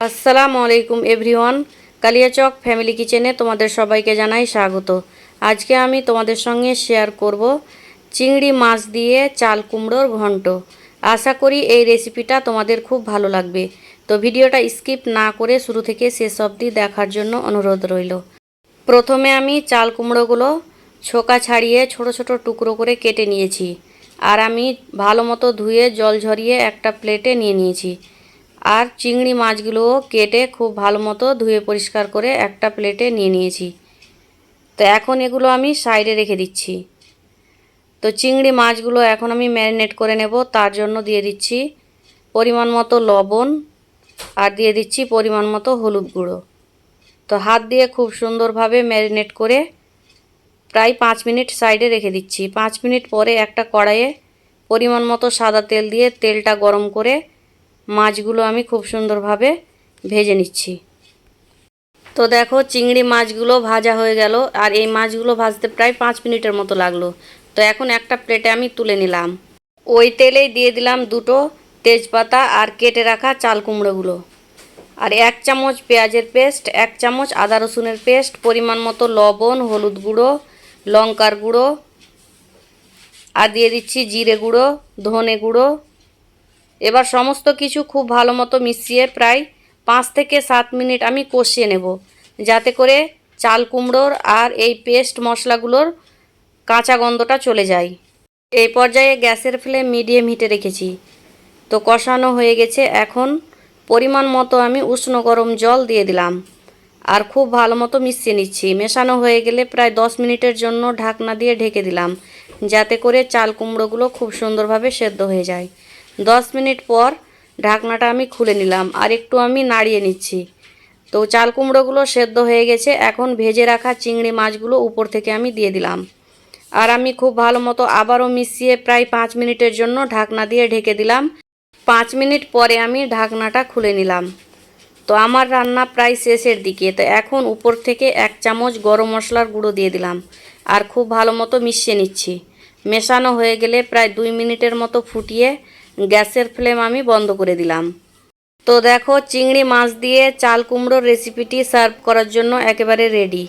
আসসালামু আলাইকুম everyone. Kaliachak family কিচেনে তোমাদের সবাইকে জানাই স্বাগত। আজকে আমি তোমাদের সঙ্গে শেয়ার করব চিংড়ি মাছ দিয়ে চাল কুমড়োর ঘন্ট। আশা করি এই রেসিপিটা তোমাদের খুব ভালো লাগবে। তো ভিডিওটা স্কিপ না করে শুরু থেকে শেষ অবধি দেখার জন্য অনুরোধ রইল। প্রথমে আমি চাল কুমড়োগুলো ছোকা ছাড়িয়ে ছোট ছোট টুকরো করে কেটে নিয়েছি। আর আমি ভালো মতো ধুয়ে জল ঝরিয়ে একটা প্লেটে নিয়ে নিয়েছি। আর চিংড়ি মাছগুলো কেটে খুব ভালো মতো ধুয়ে পরিষ্কার করে একটা প্লেটে নিয়ে নিয়েছি। তো এখন এগুলো আমি সাইডে রেখে দিচ্ছি। তো চিংড়ি মাছগুলো এখন আমি ম্যারিনেট করে নেব, তার জন্য দিয়ে দিচ্ছি পরিমাণ মতো লবণ আর দিয়ে দিচ্ছি পরিমাণ মতো হলুদ গুঁড়ো। তো হাত দিয়ে খুব সুন্দরভাবে ম্যারিনেট করে প্রায় পাঁচ মিনিট সাইডে রেখে দিচ্ছি। পাঁচ মিনিট পরে একটা কড়াইয়ে পরিমাণ মতো সাদা তেল দিয়ে তেলটা গরম করে মাছগুলো আমি খুব সুন্দরভাবে ভেজে নিচ্ছি। তো দেখো চিংড়ি মাছগুলো ভাজা হয়ে গেল, আর এই মাছগুলো ভাজতে প্রায় পাঁচ মিনিটের মতো লাগল। তো এখন একটা প্লেটে আমি তুলে নিলাম। ওই তেলেই দিয়ে দিলাম দুটো তেজপাতা আর কেটে রাখা চাল কুমড়োগুলো। আর এক চামচ পেঁয়াজের পেস্ট, এক চামচ আদা রসুনের পেস্ট, পরিমাণ মতো লবণ, হলুদ গুঁড়ো, লঙ্কার গুঁড়ো, আর দিয়ে দিচ্ছি জিরে গুঁড়ো, ধনে গুঁড়ো এবার সমস্ত কিছু খুব ভালো মতো মিশিয়ে প্রায় পাঁচ থেকে সাত মিনিট আমি কষিয়ে নেব। যাতে করে চাল কুমড়োর আর এই পেস্ট মশলাগুলোর কাঁচা গন্ধটা চলে যায়। এই পর্যায়ে গ্যাসের ফ্লেম মিডিয়াম হিটে রেখেছি। তো কষানো হয়ে গেছে। এখন পরিমাণ মতো আমি উষ্ণ গরম জল দিয়ে দিলাম। আর খুব ভালো মতো মিশিয়ে নিচ্ছি। মেশানো হয়ে গেলে প্রায় দশ মিনিটের জন্য ঢাকনা দিয়ে ঢেকে দিলাম। যাতে করে চাল কুমড়োগুলো খুব সুন্দরভাবে সেদ্ধ হয়ে যায়। দশ মিনিট পর ঢাকনাটা আমি খুলে নিলাম আর একটু আমি নাড়িয়ে নিচ্ছি। তো চাল কুমড়োগুলো সেদ্ধ হয়ে গেছে, এখন ভেজে রাখা চিংড়ি মাছগুলো উপর থেকে আমি দিয়ে দিলাম। আর আমি খুব ভালো মতো আবারও মিশিয়ে প্রায় পাঁচ মিনিটের জন্য ঢাকনা দিয়ে ঢেকে দিলাম। পাঁচ মিনিট পরে আমি ঢাকনাটা খুলে নিলাম। তো আমার রান্না প্রায় শেষের দিকে, তো এখন উপর থেকে এক চামচ গরম মশলার গুঁড়ো দিয়ে দিলাম আর খুব ভালো মতো মিশিয়ে নিচ্ছি। মেশানো হয়ে গেলে প্রায় দুই মিনিটের মতো ফুটিয়ে গ্যাসের ফ্লেম আমি বন্ধ করে দিলাম। তো দেখো, চিংড়ি মাছ দিয়ে চাল কুমড়োর রেসিপিটি সার্ভ করার জন্য একেবারে রেডি।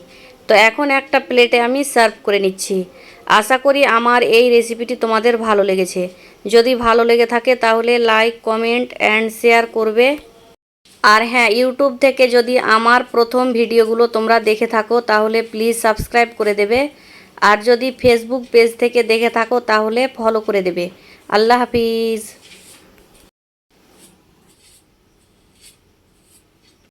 তো এখন একটা প্লেটে আমি সার্ভ করে নিচ্ছি। আশা করি আমার এই রেসিপিটি তোমাদের ভালো লেগেছে। যদি ভালো লেগে থাকে তাহলে লাইক, কমেন্ট অ্যান্ড শেয়ার করবে। আর হ্যাঁ ইউটিউব থেকে যদি আমার প্রথম ভিডিওগুলো তোমরা দেখে থাকো তাহলে প্লিজ সাবস্ক্রাইব করে দেবে। আর যদি ফেসবুক পেজ থেকে দেখে থাকো তাহলে ফলো করে দেবে। আল্লাহ হাফিজ